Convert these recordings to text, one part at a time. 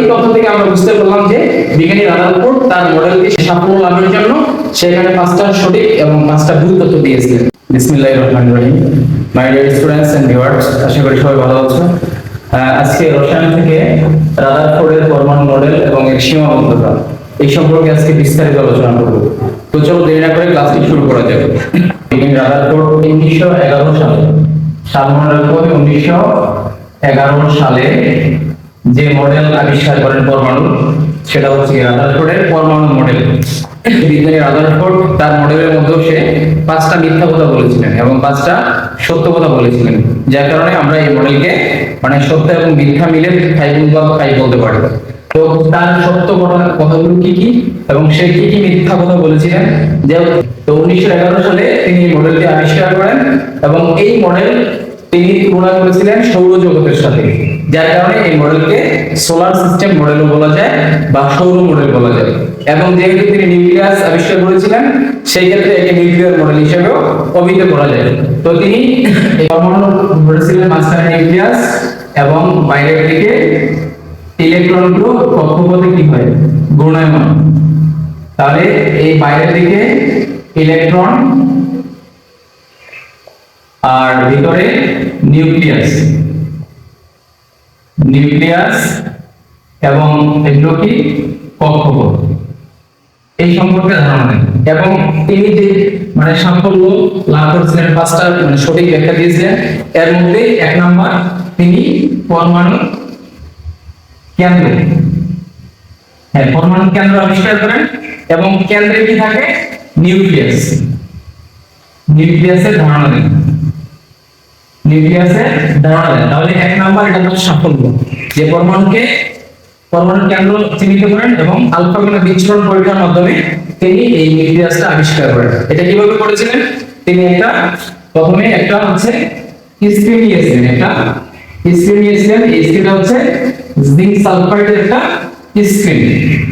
এই তথ্য থেকে আমরা বুঝতে পারলাম যে বিজ্ঞানী রাদারফোর্ড তার মডেলকে সাফল্য লাভের জন্য সেখানে পাঁচটা সঠিক এবং পাঁচটা ভুল তথ্য দিয়েছিলেন। বিসমিল্লাহির রহমানির রহিম। My dear students and viewers আশা করি সবাই ভালো আছো। আজকে রসায়ন থেকে রাদারফোর্ডের পরমাণু মডেল এবং এর সীমাবদ্ধতা এই সম্পর্কে আজকে বিস্তারিত আলোচনা করব। তো চলো দেরি না করে ক্লাসটি শুরু করা যাবে বিজ্ঞানী রাদারফোর্ড উনিশশো এগারো সালে, সাল মনে রাখব উনিশশো এগারো সালে যে মডেল আবিষ্কার করেন পরমাণু, সেটা হচ্ছে রাদারফোর্ডের পরমাণু মডেল বিজ্ঞানী রাদারফোর্ড তার মডেলের মধ্যেও সে পাঁচটা মিথ্যা কথা বলেছিলেন এবং পাঁচটা সত্য কথা বলেছিলেন, যার কারণে আমরা এই মডেলকে মানে সত্য এবং মিথ্যা মিলে ফাইভ বা ফাইভ বলতে পারি। তো তার সত্য ঘটনা কথাগুলো কি কি এবং সে কি কি মিথ্যা কথা বলেছিলেন? যে উনিশশো এগারো সালে তিনি মডেলটি আবিষ্কার করেন এবং এই মডেল তিনি তুলনা করেছিলেন সৌরজগতের সাথে। যার কারণে এই মডেলকে সোলার সিস্টেম মডেলও বলা যায় বা সৌর মডেল বলা যায়। এবং যেহেতু তিনি নিউক্লিয়াস আবিষ্কার করেছিলেন, সেই ক্ষেত্রে একে নিউক্লিয়ার মডেল হিসেবেও অভিহিত করা যায়। তো তিনি পরমাণু ধরেছিলেন মাঝখানে নিউক্লিয়াস এবং বাইরের দিকে ইলেকট্রনগুলো কক্ষপথে কি হয়? ঘূর্ণায়মান। তাহলে এই বাইরের দিকে ইলেকট্রন আর ভিতরে নিউক্লিয়াস নিউক্লিয়াস এবং এগুলো কি? কক্ষপথ। এই সম্পর্কে ধারণা নেই। এবং তিনি যে মানে সাফল্য লাভ করেছিলেন পাঁচটা মানে সঠিক ব্যাখ্যা দিয়েছিলেন, এর মধ্যে এক নাম্বার তিনি পরমাণু কেন্দ্র। হ্যাঁ পরমাণু কেন্দ্র আবিষ্কার করেন এবং কেন্দ্রে কি থাকে? নিউক্লিয়াস। নিউক্লিয়াসের ধারণা দেন নিউক্লিয়াসের ধারণা দেন তাহলে এক নাম্বার এটা হচ্ছে সাফল্য। যে পরমাণুকে পরমাণু কেন্দ্র চিহ্নিত করেন এবং আলফা কণা বিচ্ছুরণ পরীক্ষার মাধ্যমে তিনি এই নিউক্লিয়াসটা আবিষ্কার করেন। এটা কীভাবে করেছিলেন? তিনি একটা প্রথমে একটা হচ্ছে স্ক্রিন নিয়েছিলেন একটা স্ক্রিন নিয়েছিলেন এই হচ্ছে জিঙ্ক সালফাইডের একটা স্ক্রিন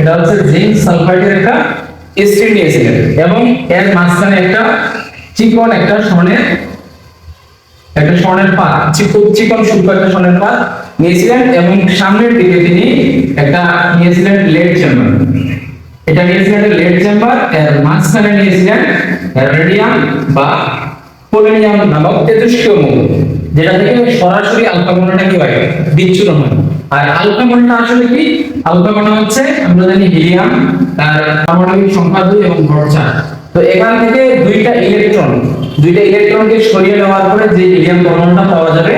এটা হচ্ছে জিঙ্ক সালফাইডের একটা স্ক্রিন নিয়েছিলেন এবং এর মাঝখানে একটা চিকন একটা স্বর্ণের একটা স্বর্ণের পাত চিকন সূক্ষ্ম একটা স্বর্ণের পাত নিয়েছিলেন এবং সামনের দিকে তিনি একটা নিয়েছিলেন লেড চেম্বার। এটা নিয়েছিলেন লেড চেম্বার, এর মাঝখানে নিয়েছিলেন রেডিয়াম বা পোলোনিয়াম নামক তেজস্ক্রিয় মৌল, যেটা থেকে সরাসরি আলফা কণাটা কি হয়? বিচ্ছুরণ হয়। আর আলফা কণাটা আসলে কি? আলফা কণা হচ্ছে, আমরা জানি হিলিয়াম, তার পারমাণবিক সংখ্যা দুই এবং ভর চার তো এখান থেকে দুইটা ইলেকট্রন দুইটা ইলেকট্রনকে সরিয়ে নেওয়ার পরে যে হিলিয়াম পরমাণুটা পাওয়া যাবে,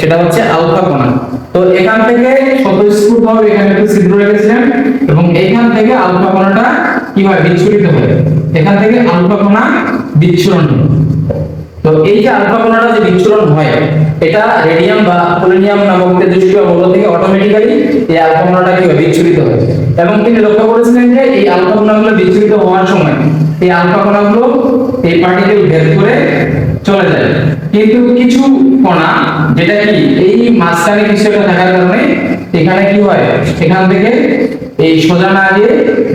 সেটা হচ্ছে আলফা কণা। তো এখান থেকে স্বতঃস্ফূর্তভাবে এখানে একটা ছিদ্র রেখেছিলেন এবং এখান থেকে আলফা কণাটা কি হয়? বিচ্ছুরিত হয়। এখান থেকে আলফা কণা বিচ্ছুরণ তো এই যে আলফা কণাটা যে বিচ্ছুরণ হয়, এটা রেডিয়াম বা পোলোনিয়াম নামক তেজস্ক্রিয় মৌল থেকে অটোমেটিক্যালি এই আলফা কণাটা কি হয়? বিচ্ছুরিত হয়। এবং তিনি লক্ষ্য করেছিলেন যে এই আলফা কণাগুলো বিচ্ছুরিত হওয়ার সময় এই আলফা কণাগুলো এই পার্টিকেল ভেদ করে চলে যায়। কিন্তু কিছু কণা, যেটা কি, এই মাঝখানে কিছু থাকার কারণে এখানে কি হয়? এখান থেকে এই সোজা না গিয়ে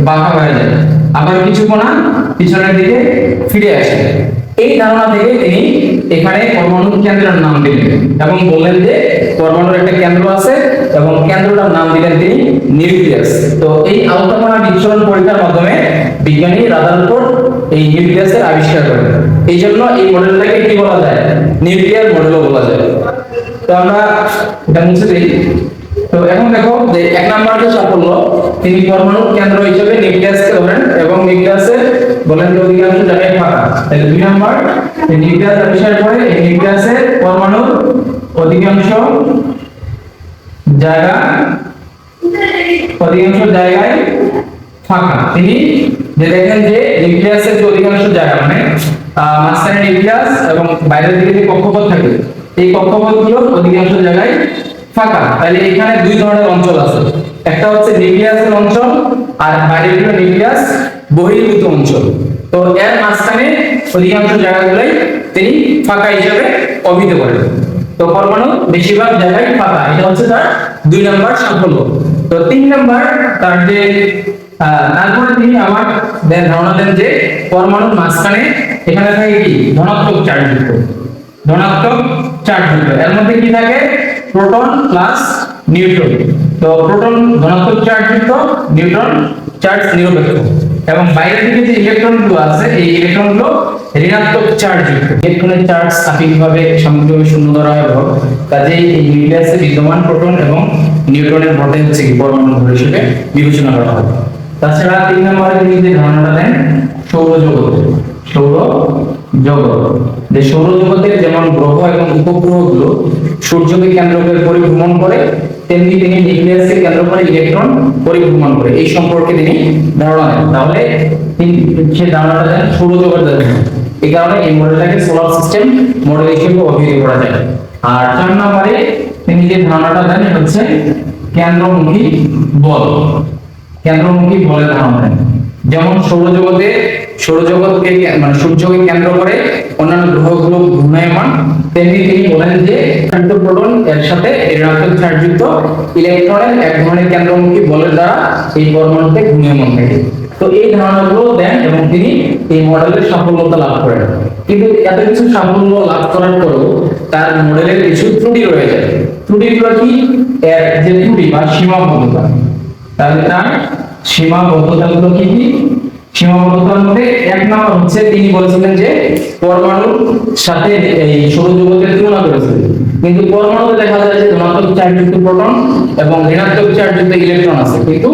বাঁকা হয়ে যায়। আবার কিছু কণা পিছনের দিকে ফিরে আসে। এই ধারণা থেকে তিনি এখানে পরমাণু কেন্দ্রের নাম দিলেন। এবং বললেন যে পরমাণুর একটা কেন্দ্র আছে এবং কেন্দ্রটার নাম দিলেন তিনি নিউক্লিয়াস। তো এই আলফা বিচ্ছুরণ পরীক্ষার মাধ্যমে বিজ্ঞানী রাদারফোর্ড এই নিউক্লিয়াসের আবিষ্কার করেন। এই জন্য এই মডেলটাকে কি বলা যায়? নিউক্লিয়ার মডেলও বলা যায়। তো আমরা এটা মুছে দিই। তো এখন দেখো যে এক নাম্বার যে সাফল্য, তিনি পরমাণু কেন্দ্র হিসেবে নিউক্লিয়াসকে ধরেন এবং নিউক্লিয়াসের বলেন যে অধিকাংশ জায়গায় ফাঁকা। তাহলে দুই নাম্বার নিউক্লিয়াস আবিষ্কার করে এই নিউক্লিয়াসের পরমাণুর অধিকাংশ জায়গা, অধিকাংশ জায়গায় ফাঁকা। তিনি যে দেখেন যে নিউক্লিয়াসের যে অধিকাংশ জায়গা মানে মাঝখানে নিউক্লিয়াস এবং বাইরের দিকে যে কক্ষপথ থাকে, এই কক্ষপথগুলোর অধিকাংশ জায়গায় ফাঁকা তাহলে এখানে দুই ধরনের অঞ্চল আছে। একটা হচ্ছে নিউক্লিয়াসের অঞ্চল আর বাইরের নিউক্লিয়াস বহির্ভূত অঞ্চল। তো এর মাঝখানে অধিকাংশ জায়গাগুলোই তিনি ফাঁকা হিসেবে অভিহিত করেন। তো পরমাণু বেশিরভাগ জায়গায় ফাঁকা। এটা হচ্ছে তার দুই নাম্বার সাফল্য। তো তিন নাম্বার তার যে তারপরে তিনি আমার ধারণা দেন যে পরমাণুর মাঝখানে এখানে থাকে কি? ধনাত্মক চার্জ ধনাত্মক চার্জ এর মধ্যে কি থাকে? প্রোটন প্লাস নিউট্রন তো প্রোটন ধনাত্মক চার্জ যুক্ত নিউট্রন চার্জ নিরপেক্ষ। এবং বাইরের দিকে যে ইলেকট্রনগুলো আছে, এই ইলেকট্রনগুলো ঋণাত্মক চার্জ যুক্ত। ইলেকট্রনের চার্জ সাপেক্ষভাবে সামগ্রিকভাবে শূন্য ধরা হয় এবং কাজেই এই নিউক্লিয়াসে বিদ্যমান প্রোটন এবং নিউট্রনের মধ্যে হচ্ছে কি পরমাণু ধরে হিসেবে বিবেচনা করা হয়। তাছাড়া তিন নম্বরে তিনি যে ধারণাটা দেন সৌরজগৎ সৌর জগৎ। যে সৌরজগতের যেমন গ্রহ এবং সূর্যকে কেন্দ্র করে পরিভ্রমণ করে, তেমনি তিনি কেন্দ্র করে ইলেকট্রন পরিভ্রমণ করে। এই সম্পর্কে তিনি ধারণা দেন। তাহলে সে ধারণাটা দেন এই কারণে এই মডেলটাকে সোলার সিস্টেম মডেল হিসেবে অভিহিত করা যায়। আর চার নম্বরে তিনি যে ধারণাটা দেন হচ্ছে কেন্দ্রমুখী বল। কেন্দ্রমুখী বলের ধারণা দেন। যেমন সৌরজগতে সৌরজগৎকে মানে সূর্যকে কেন্দ্র করে অন্যান্য গ্রহগুলো ঘূর্ণায়মান, তেমনি তিনি বলেন যে প্রোটন এর সাথে ঋণাত্মক চার্জযুক্ত ইলেকট্রনের এক ধরনের কেন্দ্রমুখী বলের দ্বারা এই পরমাণুতে ঘূর্ণায়মান থাকে তো এই ধারণাগুলো দেন এবং তিনি এই মডেলের সাফল্যতা লাভ করেন। কিন্তু এত কিছু সাফল্য লাভ করার পরেও তার মডেলের কিছু ত্রুটি রয়ে যায়। ত্রুটিগুলো কি? যে ত্রুটি বা সীমাবদ্ধতা। তাহলে তার সীমাবদ্ধতাগুলো কি কি? সীমাবদ্ধতার মধ্যে এক নম্বর হচ্ছে তিনি বলেছিলেন যে পরমাণুর সাথে এই সৌরজগতের তুলনা করেছিলেন। কিন্তু পরমাণুতে দেখা যায় যে ধনাত্মক চার্জযুক্ত প্রোটন এবং ঋণাত্মক চার্জযুক্ত ইলেকট্রন আছে, কিন্তু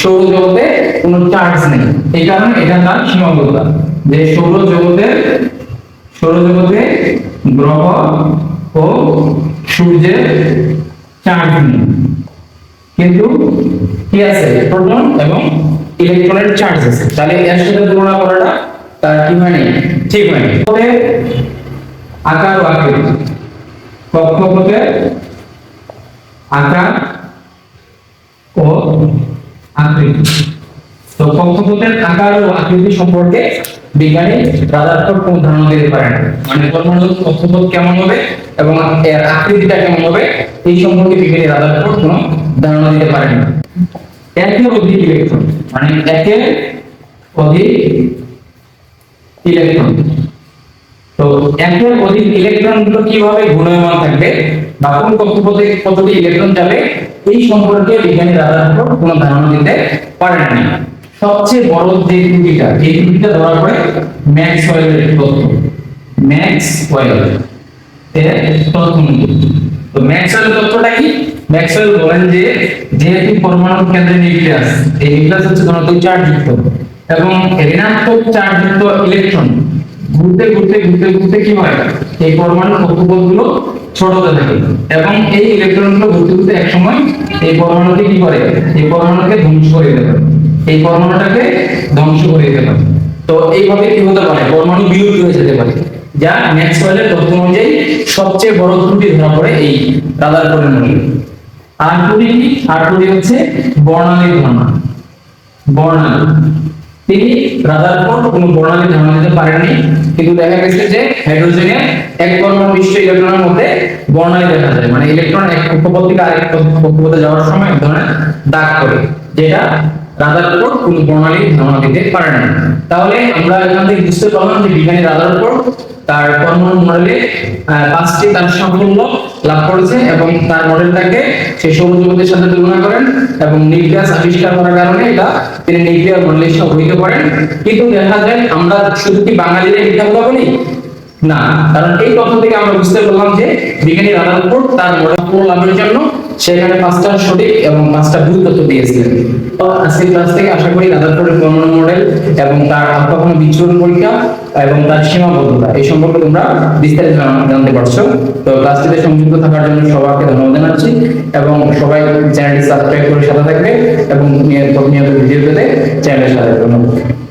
সৌরজগতে কোনো চার্জ নেই। এই কারণে এটা তার সীমাবদ্ধতা। যে সৌরজগতের সৌরজগতে গ্রহ ও সূর্যের চার্জ নেই। কিন্তু কি আছে? প্রোটন এবং ইলেকট্রনের চার্জ আছে। তাহলে এর সাথে তুলনা করাটা তার কি হয় নাই? ঠিক হয় নাই। তবে আকার ও আকৃতি। কক্ষপথের আকার ও আকৃতি। তো কক্ষপথের আকার ও আকৃতি সম্পর্কে বিজ্ঞানী রাদারফোর্ড কোন ধারণা দিতে পারেন? মানে পরমাণুর কক্ষপথ কেমন হবে এবং এর আকৃতিটা কেমন হবে? এই সম্পর্কে বিজ্ঞানী রাদারফোর্ড কোনো ধারণা দিতে পারেন? না। একের অধিক ইলেকট্রন মানে একের অধিক ইলেকট্রন। তো একের অধিক ইলেকট্রনগুলো কীভাবে ঘূর্ণায়মান থাকবে বা কোন কক্ষপথে কতটি ইলেকট্রন যাবে, এই সম্পর্কে বিজ্ঞানী রাদারফোর্ড কোনো ধারণা দিতে পারেননি সবচেয়ে বড় যে ত্রুটিটা এই ত্রুটিটা ধরা পড়ে ম্যাক্সওয়েলের তত্ত্ব ম্যাক্সওয়েল, এর তত্ত্ব অনুযায়ী। তো ম্যাক্সওয়েলের তত্ত্বটা কি? ম্যাক্সওয়েল বলেন যে, যেহেতু পরমাণু কেন্দ্রে নিউক্লিয়াস, এই নিউক্লিয়াস হচ্ছে ধনাত্মক চার্জ যুক্ত। এবং ঋণাত্মক চার্জ যুক্ত ইলেকট্রন ঘুরতে ঘুরতে ঘুরতে ঘুরতে কি হয়? এই পরমাণু কক্ষপথগুলো ছোট হতে থাকে। এবং এই ইলেকট্রনগুলো ঘুরতে ঘুরতে এক সময় এই পরমাণুকে কি করে? এই পরমাণুকে ধ্বংস করে দেবে। এই পরমাণুটাকে ধ্বংস করে দেবে। তো এইভাবে কি হতে পারে? পরমাণু বিলুপ্ত হয়ে যেতে পারে। যা ম্যাক্সওয়েলের তত্ত্ব অনুযায়ী সবচেয়ে বড় ত্রুটি ধরা পড়ে এই রাদারফোর্ডের মধ্যে আর ত্রুটি কি? আর ত্রুটি হচ্ছে বর্ণালী ধারণা বর্ণালী। তিনি রাদারফোর্ড কোনো বর্ণালী ধারণা দিতে পারেননি, কিন্তু দেখা গেছে যে হাইড্রোজেনের এক পরমাণু বিশিষ্ট ইলেকট্রনের মধ্যে বর্ণালী দেখা যায়। মানে ইলেকট্রন এক কক্ষপথ থেকে আরেক কক্ষপথে যাওয়ার সময় এক ধরনের দাগ করে, যেটা রাদারফোর্ড কোনো বর্ণালী ধারণা দিতে পারে না। তাহলে আমরা এখান থেকে বুঝতে পারলাম যে বিজ্ঞানী রাদারফোর্ড তার পরমাণু মডেলে পাঁচটি তার সাফল্য লাভ করেছে এবং তার মডেলটাকে সেই সৌরজগতের সাথে তুলনা করেন এবং নিউক্লিয়াস আবিষ্কার করার কারণে এটা তিনি নিউক্লিয়ার মডেল হিসেবে অভিহিত করেন কিন্তু দেখা যায় আমরা শুধু কি বাঙালিরা মিথ্যা কথা বলি? না। কারণ এই তথ্য থেকে আমরা বুঝতে পারলাম যে বিজ্ঞানী রাদারফোর্ড তার মডেল লাভের জন্য সেখানে পাঁচটা সঠিক এবং পাঁচটা ভুল তথ্য দিয়েছিলেন। তো আজকের ক্লাস থেকে আশা করি রাদারফোর্ডের পরমাণু মডেল এবং তার আত্মকোণ বিচ্ছুরণ পরীক্ষা এবং তার সীমাবদ্ধতা, এই সম্পর্কে তোমরা বিস্তারিত জানতে পারছ। তো ক্লাসটিতে সংযুক্ত থাকার জন্য সবাইকে ধন্যবাদ জানাচ্ছি এবং সবাই চ্যানেলটি সাবস্ক্রাইব করে সাথে থাকবে এবং নিয়মিত ভিডিও পেতে চ্যানেলের সাথে ধন্যবাদ।